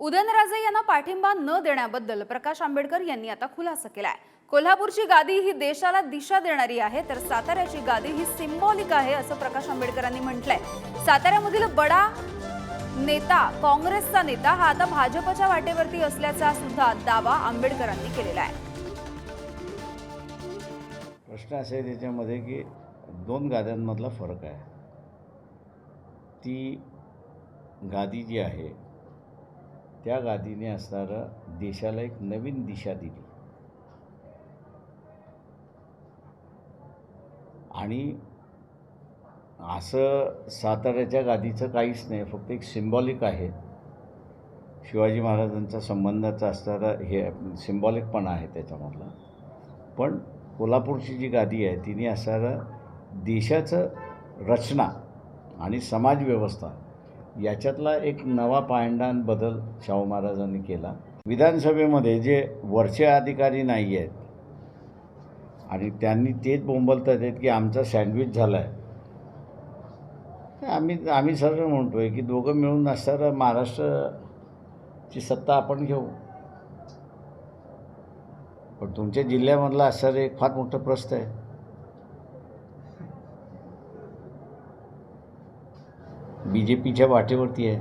उदयनराजे यांना पाठिंबा न देण्याबद्दल प्रकाश आंबेडकर यांनी आता खुलासा केलाय. कोल्हापूरची गादी ही देशाला दिशा देणारी आहे तर साताऱ्याची गादी ही सिम्बॉलिक आहे असं प्रकाश आंबेडकरांनी म्हटलंय. साताऱ्यामधील बडा नेता काँग्रेसचा नेता हा आता भाजपच्या वाटेवरती असल्याचा सुद्धा दावा आंबेडकरांनी केलेला आहे. प्रश्न असा आहे त्याच्यामध्ये की दोन गाद्यांमधला फरक आहे. ती गादी जी आहे त्या गादीने असणारं देशाला एक नवीन दिशा दिली. आणि असं साताऱ्याच्या गादीचं काहीच नाही फक्त एक सिम्बॉलिक आहे. शिवाजी महाराजांचा संबंधाचा असणारा हे सिम्बॉलिकपणा आहे त्याच्यामधला. पण कोल्हापूरची जी गादी आहे तिने असणारं देशाचं रचना आणि समाजव्यवस्था याच्यातला एक नवा पायंडान बदल शाहू महाराजांनी केला. विधानसभेमध्ये जे वरचे अधिकारी नाही आहेत आणि त्यांनी तेच बोंबलत आहेत की आमचा सँडविच झाला आहे आम्ही आम्ही सरळ म्हणतो आहे की दोघं मिळून असणारं महाराष्ट्रची सत्ता आपण घेऊ. पण तुमच्या जिल्ह्यामधला असणारं एक फार मोठं प्रश्न आहे. बी जे पीच्या वाटेवरती आहे.